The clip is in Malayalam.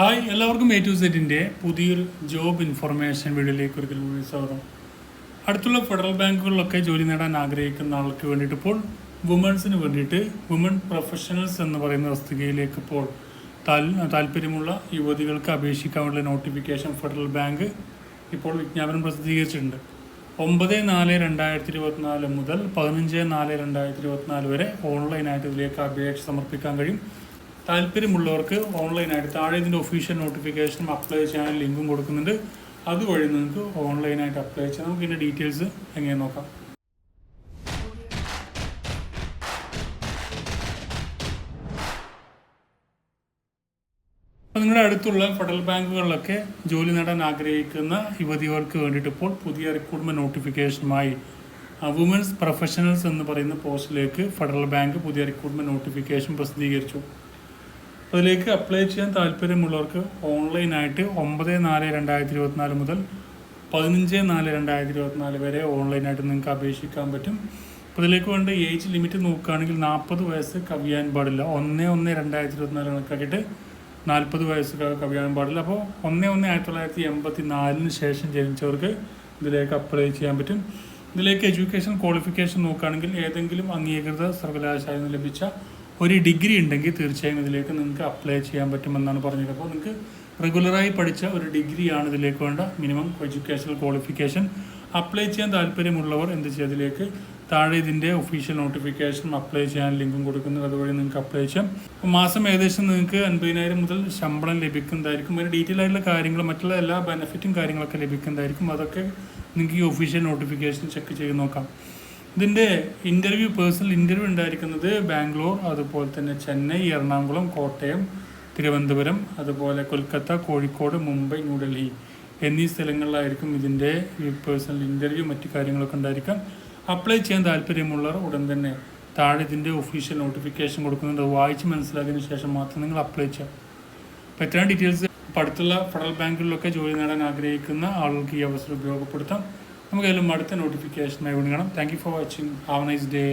ഹായ് എല്ലാവർക്കും എ ടു സെറ്റിന്റെ പുതിയൊരു ജോബ് ഇൻഫർമേഷൻ വീഡിയോയിലേക്ക് ഒരിക്കൽ കൂടി സ്വാഗതം. അടുത്തുള്ള ഫെഡറൽ ബാങ്കുകളിലൊക്കെ ജോലി നേടാൻ ആഗ്രഹിക്കുന്ന ആൾക്ക് വേണ്ടിയിട്ട് ഇപ്പോൾ വുമൻസിന് വേണ്ടിയിട്ട് വുമൺ പ്രൊഫഷണൽസ് എന്ന് പറയുന്ന വസ്തുതയിലേക്ക് ഇപ്പോൾ താല്പര്യമുള്ള യുവതികൾക്ക് അപേക്ഷിക്കാനുള്ള നോട്ടിഫിക്കേഷൻ ഫെഡറൽ ബാങ്ക് ഇപ്പോൾ വിജ്ഞാപനം പ്രസിദ്ധീകരിച്ചിട്ടുണ്ട്. ഒമ്പത് നാല് രണ്ടായിരത്തി ഇരുപത്തിനാല് മുതൽ പതിനഞ്ച് നാല് രണ്ടായിരത്തി ഇരുപത്തിനാല് വരെ ഓൺലൈനായിട്ട് ഇതിലേക്ക് അപേക്ഷ സമർപ്പിക്കാൻ കഴിയും. താല്പര്യമുള്ളവർക്ക് ഓൺലൈനായിട്ട് താഴെ ഇതിന്റെ ഒഫീഷ്യൽ നോട്ടിഫിക്കേഷനും അപ്ലൈ ചെയ്യാൻ ലിങ്കും കൊടുക്കുന്നുണ്ട്. അതുവഴി നിങ്ങൾക്ക് ഓൺലൈനായിട്ട് അപ്ലൈ ചെയ്യാം. നമുക്ക് ഇതിന്റെ ഡീറ്റെയിൽസ് എങ്ങനെ നോക്കാം. അപ്പോൾ നിങ്ങളുടെ അടുത്തുള്ള ഫെഡറൽ ബാങ്കുകളിലൊക്കെ ജോലി നേടാൻ ആഗ്രഹിക്കുന്ന യുവതികൾക്ക് വേണ്ടിയിട്ട് ഇപ്പോൾ പുതിയ റിക്രൂട്ട്മെന്റ് നോട്ടിഫിക്കേഷനുമായി വുമൻസ് പ്രൊഫഷണൽസ് എന്ന് പറയുന്ന പോസ്റ്റിലേക്ക് ഫെഡറൽ ബാങ്ക് പുതിയ റിക്രൂട്ട്മെന്റ് നോട്ടിഫിക്കേഷൻ പ്രസിദ്ധീകരിച്ചു. അതിലേക്ക് അപ്ലൈ ചെയ്യാൻ താല്പര്യമുള്ളവർക്ക് ഓൺലൈനായിട്ട് ഒമ്പത് നാല് രണ്ടായിരത്തി ഇരുപത്തിനാല് മുതൽ പതിനഞ്ച് നാല് രണ്ടായിരത്തി ഇരുപത്തിനാല് വരെ ഓൺലൈനായിട്ട് നിങ്ങൾക്ക് അപേക്ഷിക്കാൻ പറ്റും. അപ്പോൾ ഇതിലേക്ക് വേണ്ട ഏജ് ലിമിറ്റ് നോക്കുകയാണെങ്കിൽ നാൽപ്പത് വയസ്സ് കവിയാൻ പാടില്ല. ഒന്ന് ഒന്ന് രണ്ടായിരത്തി ഇരുപത്തിനാല് കണക്കാക്കിയിട്ട് നാൽപ്പത് വയസ്സ് കവിയാൻ പാടില്ല. അപ്പോൾ ഒന്ന് ഒന്ന് ആയിരത്തി തൊള്ളായിരത്തി എൺപത്തി നാലിന് ശേഷം ജനിച്ചവർക്ക് ഇതിലേക്ക് അപ്ലൈ ചെയ്യാൻ പറ്റും. ഇതിലേക്ക് എഡ്യൂക്കേഷൻ ക്വാളിഫിക്കേഷൻ നോക്കുകയാണെങ്കിൽ ഏതെങ്കിലും അംഗീകൃത സർവകലാശാലയിൽ നിന്ന് ലഭിച്ച ഒരു ഡിഗ്രി ഉണ്ടെങ്കിൽ തീർച്ചയായും ഇതിലേക്ക് നിങ്ങൾക്ക് അപ്ലൈ ചെയ്യാൻ പറ്റുമെന്നാണ് പറഞ്ഞത്. അപ്പോൾ നിങ്ങൾക്ക് റെഗുലറായി പഠിച്ച ഒരു ഡിഗ്രിയാണ് ഇതിലേക്ക് വേണ്ട. മിനിമം എഡ്യൂക്കേഷണൽ ക്വാളിഫിക്കേഷൻ അപ്ലൈ ചെയ്യാൻ താല്പര്യമുള്ളവർ എന്ത് ചെയ്യുക ഇതിലേക്ക് താഴെ ഇതിന്റെ ഒഫീഷ്യൽ നോട്ടിഫിക്കേഷൻ അപ്ലൈ ചെയ്യാൻ ലിങ്കും കൊടുക്കുന്നു അതുവഴി നിങ്ങൾക്ക് അപ്ലൈ ചെയ്യാം. അപ്പോൾ മാസം ഏകദേശം നിങ്ങൾക്ക് അൻപതിനായിരം മുതൽ ശമ്പളം ലഭിക്കുന്നതായിരിക്കും. അതിന് ഡീറ്റെയിൽ ആയിട്ടുള്ള കാര്യങ്ങൾ മറ്റുള്ള എല്ലാ ബെനിഫിറ്റും കാര്യങ്ങളൊക്കെ ലഭിക്കുന്നതായിരിക്കും. അതൊക്കെ നിങ്ങൾക്ക് ഈ ഒഫീഷ്യൽ നോട്ടിഫിക്കേഷൻ ചെക്ക് ചെയ്ത് നോക്കാം. ഇതിന്റെ ഇന്റർവ്യൂ പേഴ്സണൽ ഇന്റർവ്യൂ ഉണ്ടായിരിക്കുന്നത് ബാംഗ്ലൂർ അതുപോലെ തന്നെ ചെന്നൈ എറണാകുളം കോട്ടയം തിരുവനന്തപുരം അതുപോലെ കൊൽക്കത്ത കോഴിക്കോട് മുംബൈ ന്യൂഡൽഹി എന്നീ സ്ഥലങ്ങളിലായിരിക്കും ഇതിന്റെ പേഴ്സണൽ ഇന്റർവ്യൂ മറ്റു കാര്യങ്ങളൊക്കെ ഉണ്ടായിരിക്കാം. അപ്ലൈ ചെയ്യാൻ താല്പര്യമുള്ളവർ ഉടൻ തന്നെ താഴെ ഇതിന്റെ ഒഫീഷ്യൽ നോട്ടിഫിക്കേഷൻ കൊടുക്കുന്നുണ്ട്. വായിച്ച് മനസ്സിലാക്കിയതിന് ശേഷം മാത്രം നിങ്ങൾ അപ്ലൈ ചെയ്യാം അപ്പോൾ എത്രയും ഡീറ്റെയിൽസ് അടുത്തുള്ള ഫെഡറൽ ബാങ്കുകളിലൊക്കെ ജോലി നേടാൻ ആഗ്രഹിക്കുന്ന ആളുകൾക്ക് ഈ അവസരം ഉപയോഗപ്പെടുത്താം. നമുക്ക് അതിലും അടുത്ത നോട്ടിഫിക്കേഷനായി വിളിക്കണം thank you for watching have nice day